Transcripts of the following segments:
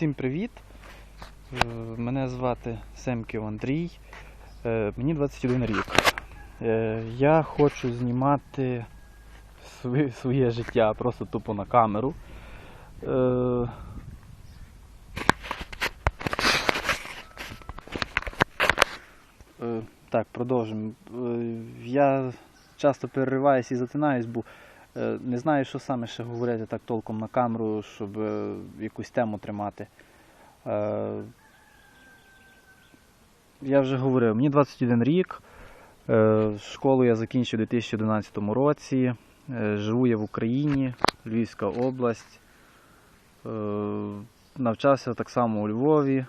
Всім привіт! Е, Мене звати Семків Андрій. Е, Мені 21 рік. Е, Я хочу знімати своє, життя просто тупо на камеру. Так, продовжимо. Я часто перериваюсь і затинаюсь, бо Не знаю, що саме ще говорити так толком на камеру, щоб е, якусь тему тримати. Е, Я вже говорив, мені 21 рік. Е, Школу я закінчив у 2011 році. Е, Живу я в Україні, Львівська область. Е, Навчався так само у Львові,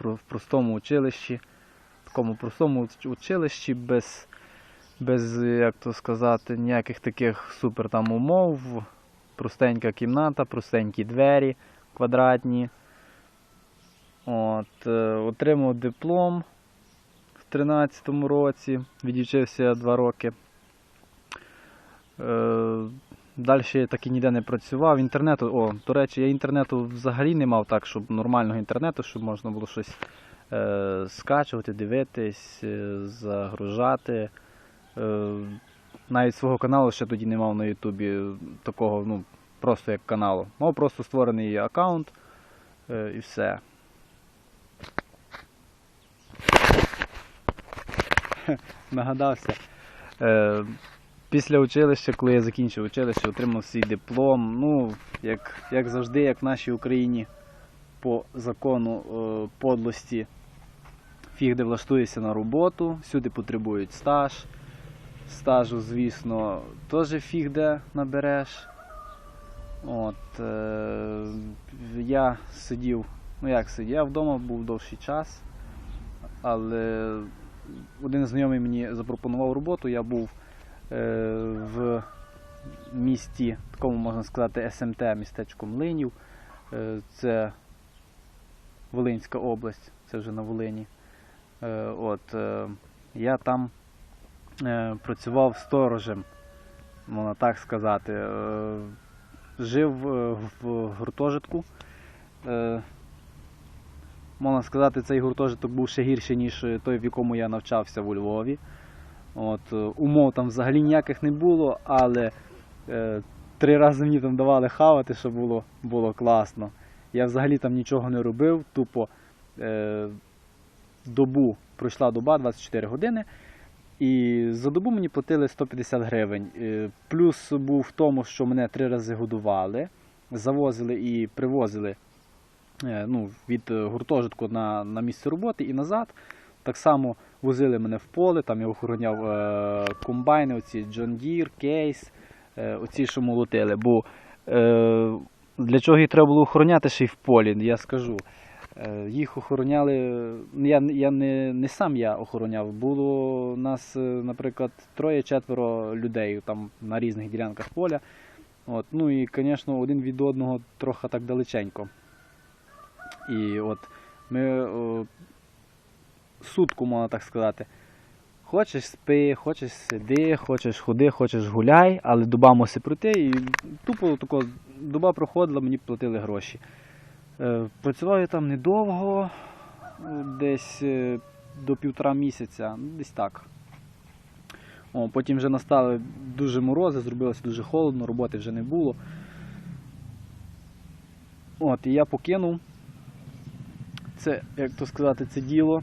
в простому училищі. В такому простому училищі без без, як то сказати, ніяких таких супер там умов. Простенька кімната, простенькі двері квадратні. От, е, отримав диплом в 13-му році, відівчився 2 роки. Е, Далі я так і ніде не працював. Інтернету, о, до речі, я інтернету взагалі не мав так, щоб нормального інтернету, щоб можна було щось е, скачувати, дивитись, е, загружати. Е, навіть свого каналу ще тоді не мав на Ютубі такого, ну, просто як каналу. Мав просто створений аккаунт е, і все. Нагадався. Е, після училища, коли я закінчив училище, отримав свій диплом. Ну, як, як завжди, як в нашій Україні по закону подлості фіг де влаштуєшся на роботу, всюди потребують стаж. Стажу, звісно, теж фіг де набереш. От, е, я сидів, ну як сидів, я вдома був довший час, але один знайомий мені запропонував роботу, я був е, в місті, такому можна сказати, СМТ, містечко Млинів. Е, це Волинська область, це вже на Волині. Е, от, е, я там працював сторожем, можна так сказати. Е, Жив е, в гуртожитку. Е, Можна сказати, цей гуртожиток був ще гірший, ніж той, в якому я навчався у Львові. От, е, умов там взагалі ніяких не було, але е, три рази мені там давали хавати, щоб було, було класно. Я взагалі там нічого не робив, тупо е, добу пройшла доба 24 години. І за добу мені платили 150 гривень. Е, Плюс був в тому, що мене три рази годували, завозили і привозили е, ну, від гуртожитку на, на місце роботи і назад. Так само возили мене в поле, там я охороняв е, комбайни, оці John Deere, Case, е, оці, що молотили. Бо е, для чого їх треба було охороняти ще й в полі, я скажу. Е, Їх охороняли. ну, Я, я не, не сам я охороняв. Було нас, е, наприклад, троє-четверо людей там на різних ділянках поля. От, ну і, звісно, один від одного трохи так далеченько. І от ми о, сутку, можна так сказати. Хочеш спи, хочеш сиди, хочеш ходи, хочеш гуляй, але доба мусить пройти. І тупо тако, доба проходила, мені платили гроші. Е, Працював я там недовго, е, десь е, до півтора місяця, ну, десь так. О, потім вже настали дуже морози, зробилося дуже холодно, роботи вже не було. От, і я покинув це, як то сказати, це діло.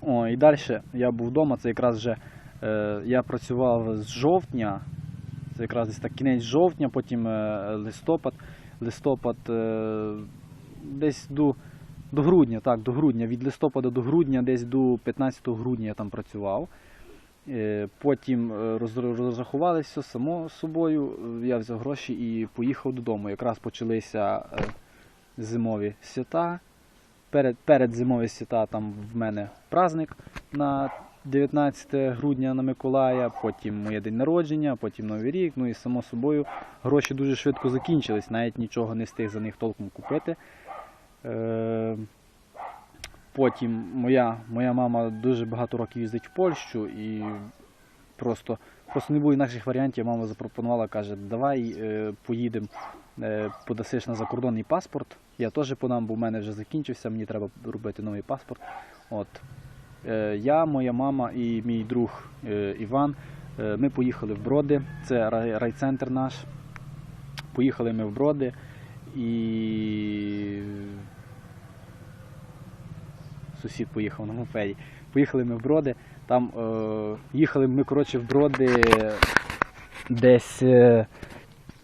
О, і далі я був вдома, це якраз вже е, я працював з жовтня, це якраз десь так кінець жовтня, потім е, листопад листопад е, десь до, до грудня, так, до грудня, від листопада до грудня, десь до 15 грудня я там працював. Е, Потім е, розрахувалися само собою. Я взяв гроші і поїхав додому. Якраз почалися зимові свята. Перед, перед зимові свята там в мене праздник на 19 грудня на Миколая, потім моє день народження, потім Новий рік. Ну і само собою гроші дуже швидко закінчились, навіть нічого не встиг за них толком купити. Е, Потім моя, моя мама дуже багато років їздить в Польщу і просто Просто не було інакших варіантів. Мама запропонувала, каже, давай е, поїдемо, е, подасиш на закордонний паспорт. Я теж подам, бо в мене вже закінчився, мені треба робити новий паспорт. От. Е, я, моя мама і мій друг е, Іван. е, Ми поїхали в Броди, це рай- райцентр наш. Поїхали ми в Броди і сусід поїхав на мопеді. Поїхали ми в Броди. Там їхали ми, коротше, в Броди десь. Е,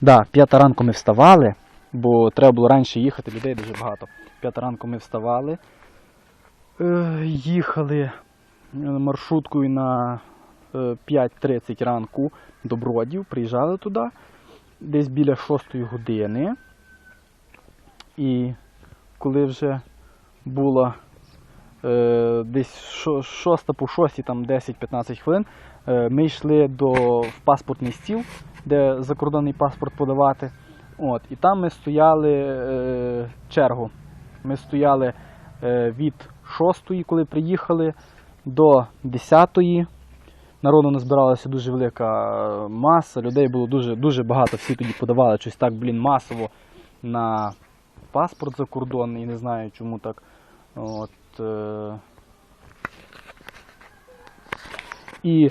да, п'ята ранку ми вставали, бо треба було раніше їхати, людей дуже багато. П'ята ранку ми вставали. Е, їхали е, маршруткою на е, 5.30 ранку до Бродів, приїжджали туди, десь біля 6 години. І коли вже була е, десь шо- шоста по шостій, там 10-15 хвилин, е, ми йшли до, в паспортний стіл, де закордонний паспорт подавати. От, і там ми стояли е, чергу. Ми стояли е, від 6, коли приїхали, до 10. Народу назбиралася дуже велика е, маса, людей було дуже, дуже багато, всі тоді подавали щось так, блін, масово на паспорт закордонний, не знаю чому так. От, е... І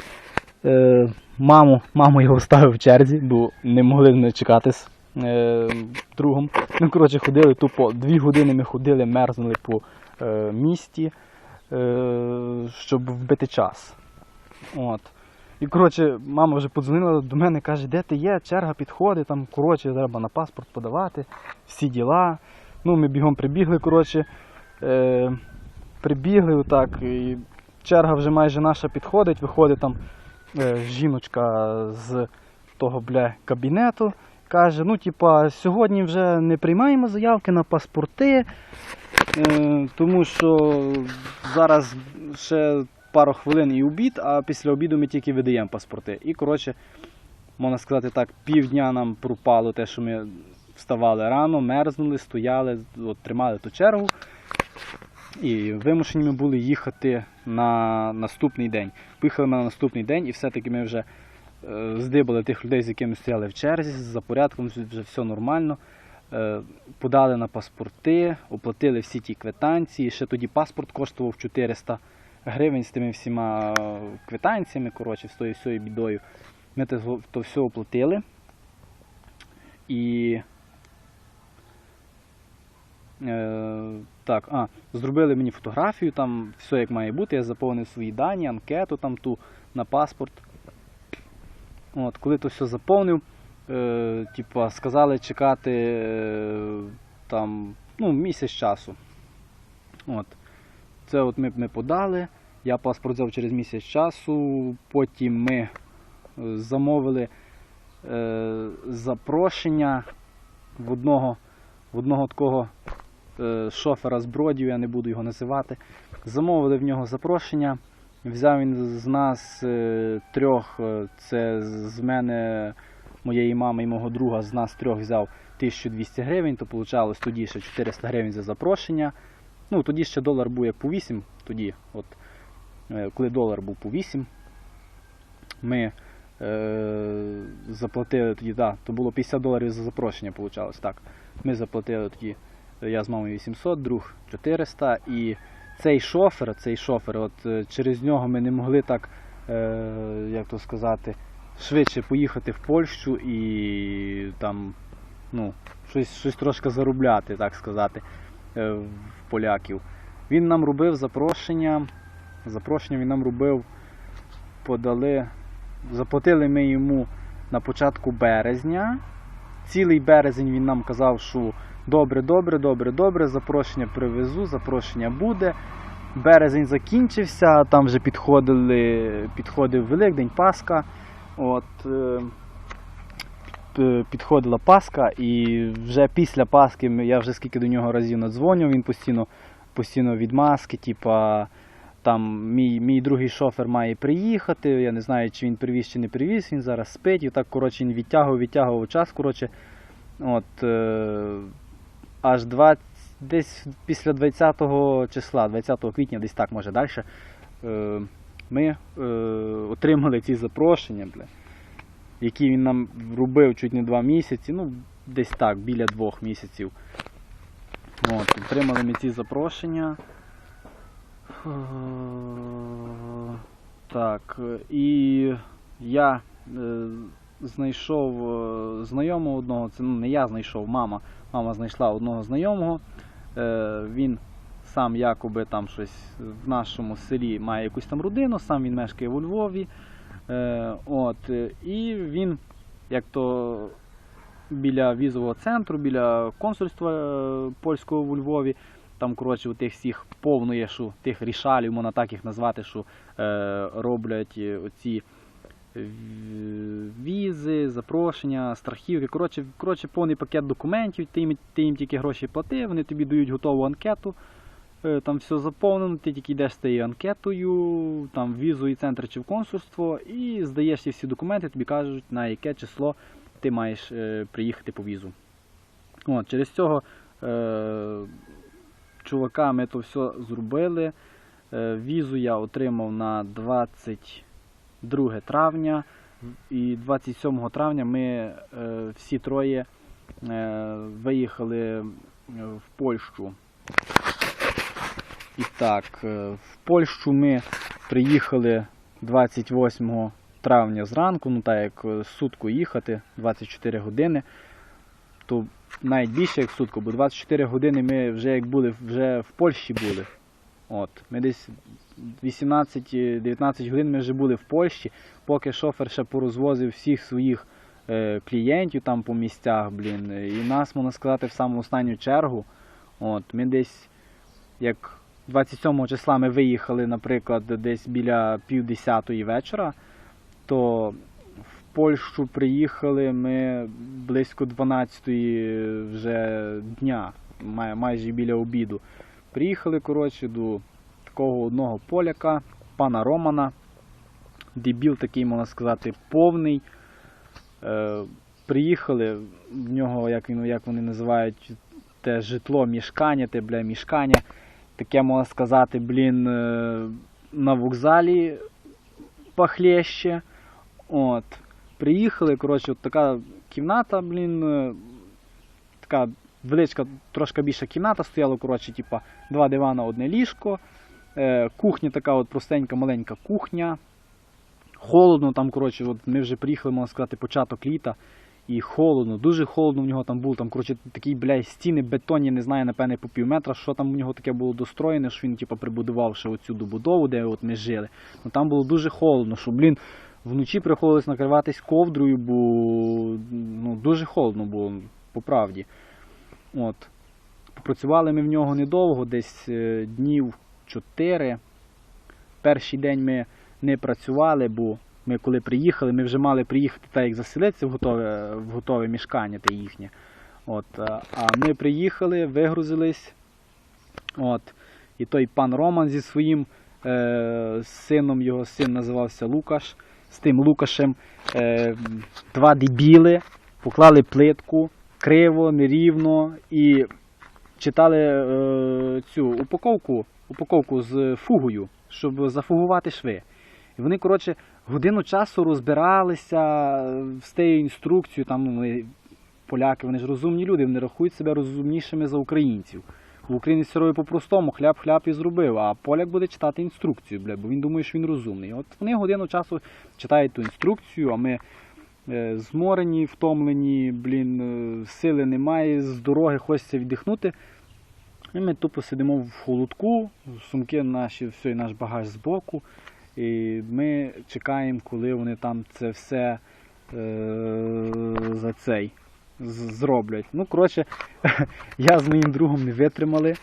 е, маму, маму його ставив в черзі, бо не могли не чекати з е, другом. Ну, коротше, ходили тупо дві години ми ходили, мерзнули по е, місті, е, щоб вбити час. От. І коротше, мама вже подзвонила до мене, каже, де ти є, черга підходить, там, коротше, треба на паспорт подавати, всі діла. Ну, ми бігом прибігли, коротше, е, прибігли отак, і черга вже майже наша підходить, виходить там е, жіночка з того бля кабінету. Каже, ну типа, сьогодні вже не приймаємо заявки на паспорти, е, тому що зараз ще пару хвилин і обід, а після обіду ми тільки видаємо паспорти. І коротше, можна сказати так, півдня нам пропало те, що ми вставали рано, мерзнули, стояли, от, тримали ту чергу. І вимушені ми були їхати на наступний день. Поїхали ми на наступний день, і все-таки ми вже здибали тих людей, з якими стояли в черзі, за порядком вже все нормально. Е, подали на паспорти, оплатили всі ті квитанції. Ще тоді паспорт коштував 400 гривень з тими всіма е, квитанціями, коротше, з тою всією бідою. Ми то все оплатили. І Е, так, а, зробили мені фотографію, там все як має бути, я заповнив свої дані, анкету там ту на паспорт. От, коли то все заповнив, е, типа, сказали чекати е, там, ну, місяць часу. От. Це от ми, ми подали. Я паспорт взяв через місяць часу, потім ми е, замовили е, запрошення в одного, в одного такого е, шофера з бродів, я не буду його називати. Замовили в нього запрошення. Взяв він з нас е, трьох, е, це з мене, моєї мами і мого друга, з нас трьох взяв 1200 гривень, то вийшло тоді ще 400 гривень за запрошення. Ну, тоді ще долар був як по 8, тоді, от, е, коли долар був по 8, ми е, заплатили тоді, да, то було 50 доларів за запрошення, вийшло так. Ми заплатили тоді я з мамою 800, друг 400. І цей шофер, цей шофер, от е, через нього ми не могли так, е, як то сказати, швидше поїхати в Польщу і там, ну, щось, щось трошки заробляти, так сказати, е, в поляків. Він нам робив запрошення. Запрошення він нам робив, подали, заплатили ми йому на початку березня. Цілий березень він нам казав, що Добре, добре, добре, добре. Запрошення привезу, запрошення буде. Березень закінчився, там вже підходили, підходив Великдень, Пасха. От, е, підходила Пасха, і вже після Пасхи я вже скільки до нього разів надзвонював, він постійно, постійно відмазки, типа. Там мій, мій другий шофер має приїхати. Я не знаю, чи він привіз, чи не привіз. Він зараз спить. І так, коротше, він відтягував, відтягував час. Коротше, от, е, аж 20, десь після 20 числа, 20 квітня, десь так може далі, е, ми е, отримали ці запрошення. Який він нам робив чуть не два місяці, ну десь так, біля двох місяців. От, отримали ми ці запрошення. Е, Так, і я знайшов е, знайомого одного, це ну, не я знайшов, мама. Мама знайшла одного знайомого. Е, Він сам якоби там щось в нашому селі має якусь там родину, сам він мешкає у Львові. Е, От, е, і він, як то біля візового центру, біля консульства е, польського у Львові, там, коротше, у тих всіх повно є, що тих рішалів, можна так їх назвати, що е, роблять оці візи, запрошення, страхівки. Коротше, коротше, повний пакет документів, ти їм, ти їм тільки гроші плати, вони тобі дають готову анкету. е, Там все заповнено, ти тільки йдеш з цією анкетою, там в візовий центр чи в консульство, і здаєш ці всі документи, тобі кажуть, на яке число ти маєш е, приїхати по візу. От, через цього е, чувака ми то все зробили. Е, візу я отримав на 22 травня, і 27 травня ми е, всі троє е, виїхали е, в Польщу. І так, в Польщу ми приїхали 28 травня зранку, ну так як сутку їхати, 24 години, то навіть більше як сутку, бо 24 години ми вже як були, вже в Польщі були. От, ми десь 18-19 годин ми вже були в Польщі, поки шофер ще порозвозив всіх своїх е, клієнтів там по місцях, блін. І нас, можна сказати, в саму останню чергу. От, ми десь як 27 числа ми виїхали, наприклад, десь біля півдесятої вечора, то в Польщу приїхали ми близько 12 вже дня, май- майже біля обіду. Приїхали, коротше, до такого одного поляка, пана Романа. Дебіл такий, можна сказати, повний. Е, приїхали, в нього, як, він, як вони називають, те житло, мішкання, те бля, мішкання. Таке можна сказати, блін, е, на вокзалі похлеще. От. Приїхали, коротше, от така кімната, блін, е, така величка, трошки більша кімната стояла, коротше, типа, два дивана, одне ліжко. Е, кухня така от простенька, маленька кухня. Холодно там, коротше, от ми вже приїхали, можна сказати, початок літа. І холодно, дуже холодно в нього там було. Там, коротше, такі, блядь, стіни бетонні, не знаю, напевне, по пів метра, що там у нього таке було достроєне, що він, типу, прибудував ще оцю добудову, де от ми жили. Ну там було дуже холодно, що, блін, вночі приходилось накриватись ковдрою, бо ну, дуже холодно було, по правді. От. Попрацювали ми в нього недовго, десь е, днів 4. Перший день ми не працювали, бо ми коли приїхали, ми вже мали приїхати так, як заселитися в готове, в готове мішкання те їхнє. От, а а ми приїхали, вигрузились. От, і той пан Роман зі своїм е, сином, його син називався Лукаш. З тим Лукашем е, два дебіли поклали плитку криво, нерівно і читали е, цю упаковку, упаковку з фугою, щоб зафугувати шви. І вони, коротше, годину часу розбиралися з тією інструкцією. Там ну, поляки, вони ж розумні люди, вони рахують себе розумнішими за українців. Українець сирою по-простому, хляб-хляб і зробив, а поляк буде читати інструкцію, бля, бо він думає, що він розумний. От вони годину часу читають ту інструкцію, а ми зморені, втомлені, блін, е, сили немає, з дороги хочеться віддихнути. І ми тупо сидимо в холодку, сумки наші, все, і наш багаж збоку. І ми чекаємо, коли вони там це все е, за цей зроблять. Ну, коротше, я з моїм другом не витримали.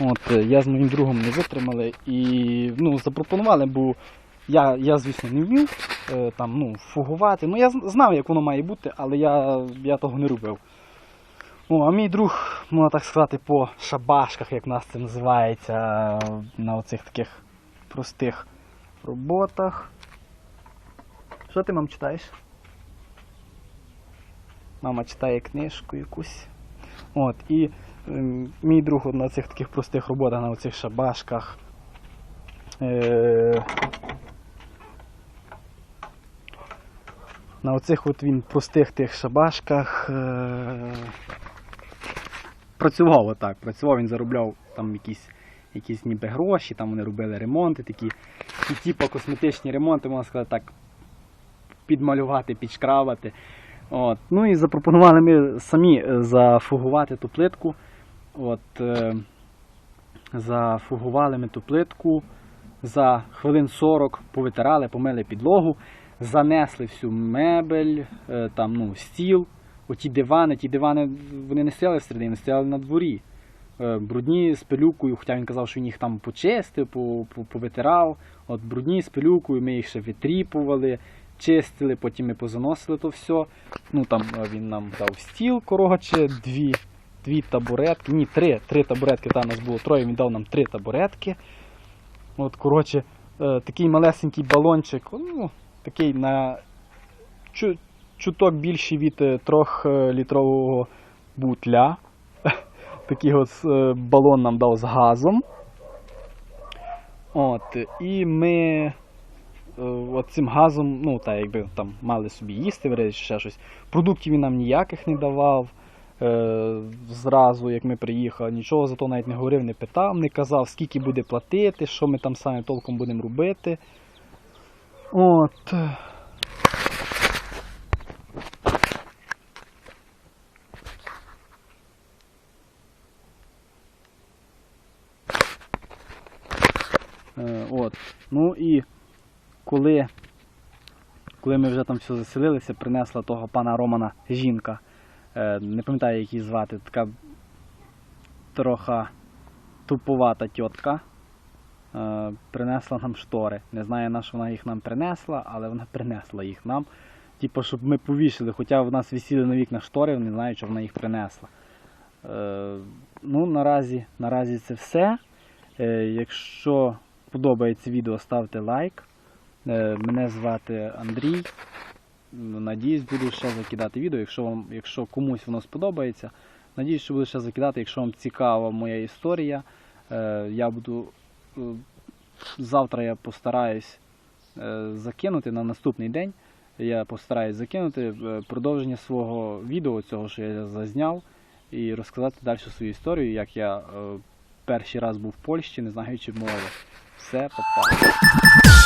От, е, я з моїм другом не витримали і ну, запропонували, бо я, я звісно, не вмів е, там, ну, фугувати. Ну, я знав, як воно має бути, але я, я того не робив. О, а мій друг, можна так сказати, по шабашках, як нас це називається, е, на оцих таких простих роботах. Що ти, мам, читаєш? Мама читає книжку якусь. От, і ем, мій друг на цих таких простих роботах, на оцих шабашках. Е, на оцих от він простих тих шабашках е- працював отак. Працював, він заробляв там якісь, якісь ніби гроші, там вони робили ремонти такі. І типу косметичні ремонти, можна сказати, так підмалювати, підшкрабати. От. Ну і запропонували ми самі е, зафугувати ту плитку. От, е, зафугували ми ту плитку, за хвилин 40 повитирали, помили підлогу, занесли всю мебель, е, там, ну, стіл, оті дивани, ті дивани вони не стояли всередині, вони стояли на дворі. Е, Брудні з пилюкою, хоча він казав, що він їх там почистив, по- по- повитирав. От брудні з пилюкою, ми їх ще витріпували, чистили, потім ми позаносили то все. Ну там е, він нам дав стіл, коротше, дві, дві табуретки. Ні, три, три табуретки, там нас було троє, він дав нам три табуретки. От, коротше, такий малесенький балончик, ну, такий на чу, чуток більший від е, трьохлітрового бутля. Такий от е, балон нам дав з газом. От, і ми е, от цим газом, ну, так, якби там мали собі їсти, варити, чи ще щось. Продуктів він нам ніяких не давав. Е, зразу, як ми приїхали, нічого зато навіть не говорив, не питав, не казав, скільки буде платити, що ми там саме толком будемо робити. От. Е, От. Ну і коли, коли ми вже там все заселилися, принесла того пана Романа жінка. Е, Не пам'ятаю, як її звати, така трохи туповата тітка. Е, Принесла нам штори. Не знаю, на що вона їх нам принесла, але вона принесла їх нам. Типу, щоб ми повішали, хоча в нас висіли на вікнах штори, не знаю, що вона їх принесла. Е, Ну, наразі, наразі це все. Е, Якщо подобається відео, ставте лайк. Е, Мене звати Андрій. Ну, Надіюсь, буду ще закидати відео, якщо, вам, якщо комусь воно сподобається. Надіюсь, що буду ще закидати, якщо вам цікава моя історія. Е, Я буду завтра я постараюсь е, закинути на наступний день. Я постараюсь закинути е, продовження свого відео, цього, що я зазняв, і розказати далі свою історію, як я е, перший раз був в Польщі, не знаючи мови. Все, па-па.